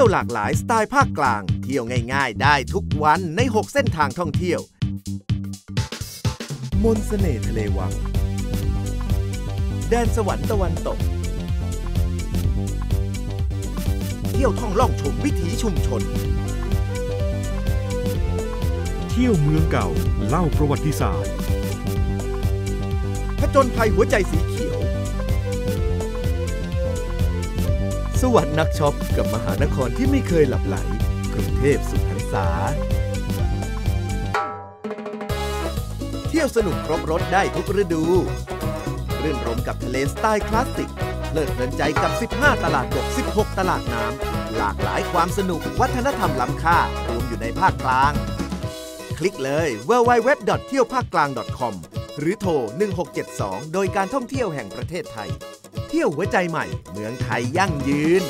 ที่ยวหลากหลายสไตล์ภาคกลาง เที่ยวง่ายๆ ได้ทุกวันใน 6 เส้นทางท่องเที่ยว มนต์เสน่ห์ทะเลวัง แดนสวรรค์ตะวันตก เที่ยวท่องล่องชมวิถีชุมชน เที่ยวเมืองเก่าเล่าประวัติศาสตร์ผจญภัยหัวใจสีเขียว สวรรค์นักช็อปกับมหานครที่ไม่เคยหลับไหลกรุงเทพสุพรรณษา เที่ยวสนุกครบรถได้ทุกฤดูรื่นรมกับทะเลสไตล์คลาสสิกเพลิดเพลินใจกับ 15 ตลาดบก 16 ตลาดน้ำ หลากหลายความสนุกวัฒนธรรมล้ำค่ารวมอยู่ในภาคกลาง คลิกเลย www. เที่ยวภาคกลาง .com หรือโทร 1672 โดยการท่องเที่ยวแห่งประเทศไทย เที่ยวหัวใจใหม่ เมืองไทยยั่งยืน